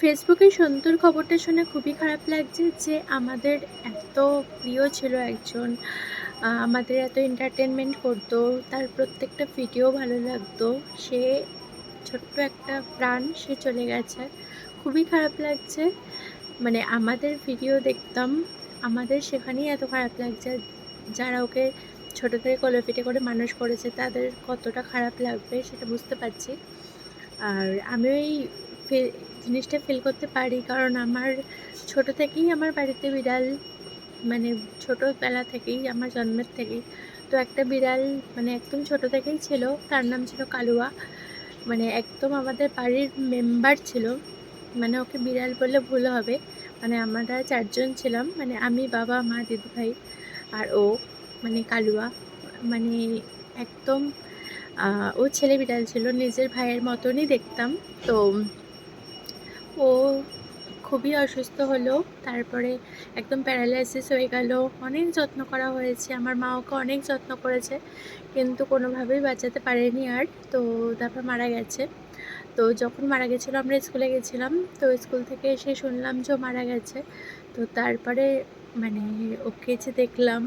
ফেসবুকে সন্তুর খবরটা শুনে খুবই খারাপ লাগছে যে আমাদের এত প্রিয় ছিল একজন আমাদের এত এন্টারটেনমেন্ট করতো। তার প্রত্যেকটা ভিডিও ভালো লাগতো। সে ছোট্ট একটা প্রাণ সে চলে গেছে। খুবই খারাপ লাগছে। মানে আমাদের ভিডিও দেখতাম। আমাদের সেখানেই এত খারাপ লাগছে। যারা ওকে ছোট থেকে কোলে-পিঠে করে মানুষ করেছে, তাদের কতটা খারাপ লাগবে সেটা বুঝতে পারছি। আর আমি ওই জিনিসটা ফিল করতে পারি। কারণ আমার ছোট থেকেই আমার বাড়িতে বিড়াল মানে ছোটবেলা থেকেই, আমার জন্মের থেকেই, তো একটা বিড়াল মানে একদম ছোট থেকেই ছিল। তার নাম ছিল কালুয়া। মানে একদম আমাদের বাড়ির মেম্বার ছিল। মানে ওকে বিড়াল বললে ভুল হবে। মানে আমরা চারজন ছিলাম। মানে আমি, বাবা, মা দিদি ভাই আর ও মানে কালুয়া। মানে একদম ও ছেলে বিড়াল ছিল। নিজের ভাইয়ের মতনই দেখতাম। তো ও খুবই অসুস্থ হলো, তারপরে একদম প্যারালাইসিস হয়ে গেল, অনেক যত্ন করা হয়েছে, আমার মা ওকে অনেক যত্ন করেছে, কিন্তু কোনোভাবেই বাঁচাতে পারেনি আর, তো তারপর মারা গেছে। তো যখন মারা গেছিল, আমরা স্কুলে গেছিলাম, তো স্কুল থেকে এসে শুনলাম যে মারা গেছে, তো তারপরে মানে ওকে যে দেখলাম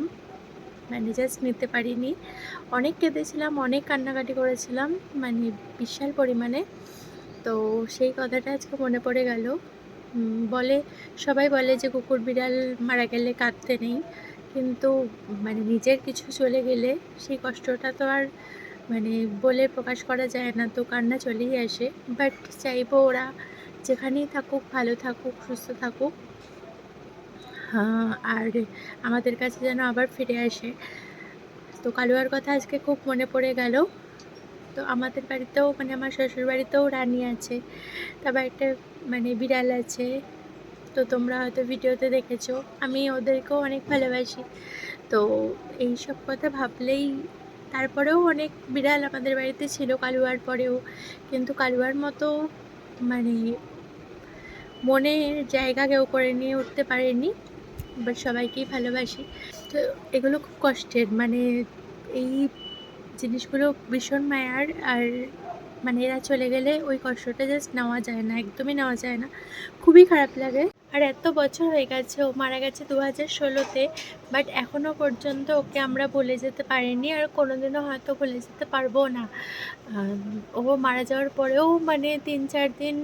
মানে জাস্ট নিতে পারিনি, অনেক কেঁদেছিলাম, অনেক কান্নাকাটি করেছিলাম মানে বিশাল পরিমাণে তো সেই কথাটা আজকে মনে পড়ে গেল। বলে সবাই বলে যে কুকুর বিড়াল মারা গেলে কাঁদতে নেই। কিন্তু মানে নিজের কিছু চলে গেলে সেই কষ্টটা তো আর মানে বলে প্রকাশ করা যায় না তো কান্না চলেই আসে। বাট চাইব ওরা যেখানেই থাকুক ভালো থাকুক সুস্থ থাকুক। হ্যাঁ, আর আমাদের কাছে যেন আবার ফিরে আসে। তো কালুয়ার কথা আজকে খুব মনে পড়ে গেল। তো আমাদের বাড়িতেও মানে আমার শ্বশুর বাড়িতেও রানী আছে। তারপর একটা মানে বিড়াল আছে। তো তোমরা হয়তো ভিডিওতে দেখেছ, আমি ওদেরকেও অনেক ভালোবাসি। তো এই সব কথা ভাবলেই তারপরেও অনেক বিড়াল আমাদের বাড়িতে ছিল কালুয়ার পরেও। কিন্তু কালুয়ার মতো মানে মনের জায়গা কেউ করে নিয়ে উঠতে পারেনি, বাট সবাইকেই ভালোবাসি। তো এগুলো খুব কষ্টের মানে এই জিনিসগুলো ভীষণ মায়ার আর মানে এরা চলে গেলে ওই কষ্টটা জাস্ট নেওয়া যায় না, একদমই নেওয়া যায় না। খুবই খারাপ লাগে। আর এত বছর হয়ে গেছে, ও মারা গেছে দু হাজার ষোলোতে বাট এখনও পর্যন্ত ওকে আমরা বলে যেতে পারিনি আর কোনোদিনও হয়তো ভুলে যেতে পারব না। ও মারা যাওয়ার পরেও মানে তিন চার দিন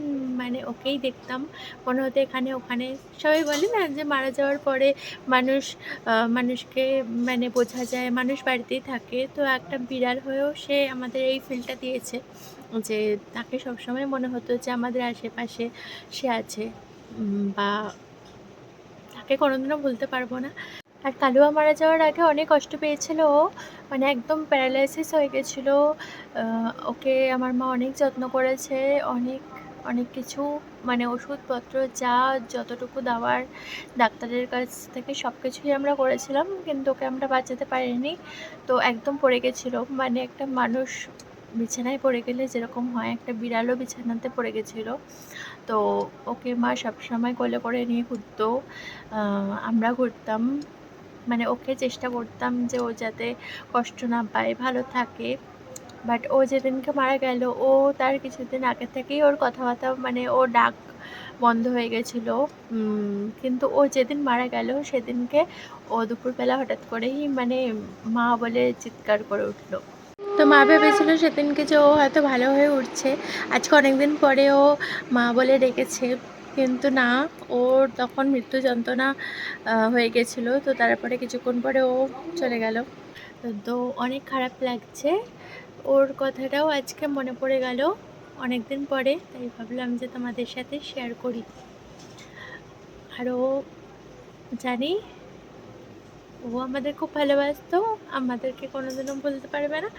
মানে ওকেই দেখতাম। মনে হতো এখানে ওখানে। সবাই বলে না যে মারা যাওয়ার পরে মানুষ মানুষকে মানে বোঝা যায়, মানুষ বাড়িতেই থাকে। তো একটা বিড়াল হয়েও সে আমাদের এই ফিলটা দিয়েছে যে তাকে সবসময় মনে হতো যে আমাদের আশেপাশে সে আছে। বা তাকে কোনোদিনও ভুলতে পারব না। আর কালুয়া মারা যাওয়ার আগে অনেক কষ্ট পেয়েছিল ও। মানে একদম প্যারালাইসিস হয়ে গেছিল। ওকে আমার মা অনেক যত্ন করেছে। অনেক অনেক কিছু মানে ওষুধপত্র যা যতটুকু দেওয়ার ডাক্তারের কাছ থেকে সব কিছুই আমরা করেছিলাম। কিন্তু ওকে আমরা বাঁচাতে পারিনি। তো একদম পড়ে গেছিল। মানে একটা মানুষ বিছানায় পড়ে গেলে যেরকম হয়, একটা বিড়ালও বিছানাতে পড়ে গেছিল। তো ওকে মা সবসময় কোলে করে নিয়ে ঘুরতো। আমরা ঘুরতাম। মানে ওকে চেষ্টা করতাম যে ও যাতে কষ্ট না পায়, ভালো থাকে। বাট ও যেদিনকে মারা গেল, ও তার কিছুদিন আগে থেকেই ওর কথাবার্তা মানে ও ডাক বন্ধ হয়ে গেছিল। কিন্তু ও যেদিন মারা গেল, সেদিনকে ও দুপুরবেলা হঠাৎ করেই মানে মা বলে চিৎকার করে উঠল। মা ভেবেছিল সেদিনকে যে ও হয়তো ভালো হয়ে উঠছে। আজকে অনেকদিন পরে ও মা বলে ডেকেছে। কিন্তু না, ওর তখন মৃত্যু যন্ত্রণা হয়ে গেছিল। তো তারপরে কিছুক্ষণ পরে ও চলে গেল। তো অনেক খারাপ লাগছে। ওর কথাটাও আজকে মনে পড়ে গেল অনেক দিন পরে। তাই ভাবলাম যে তোমাদের সাথে শেয়ার করি। আরও জানি ও আমাদের খুব ভালোবাসতো, আমাদেরকে কোনোদিনও বলতে পারবে না,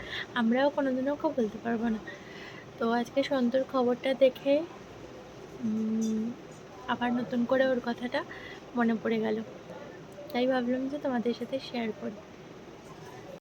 আমরাও কোনোদিনও ওকে বলতে পারব না। তো আজকে সন্তুর খবরটা দেখে আবার নতুন করে ওর কথাটা মনে পড়ে গেল। তাই ভাবলাম যে তোমাদের সাথে শেয়ার করি।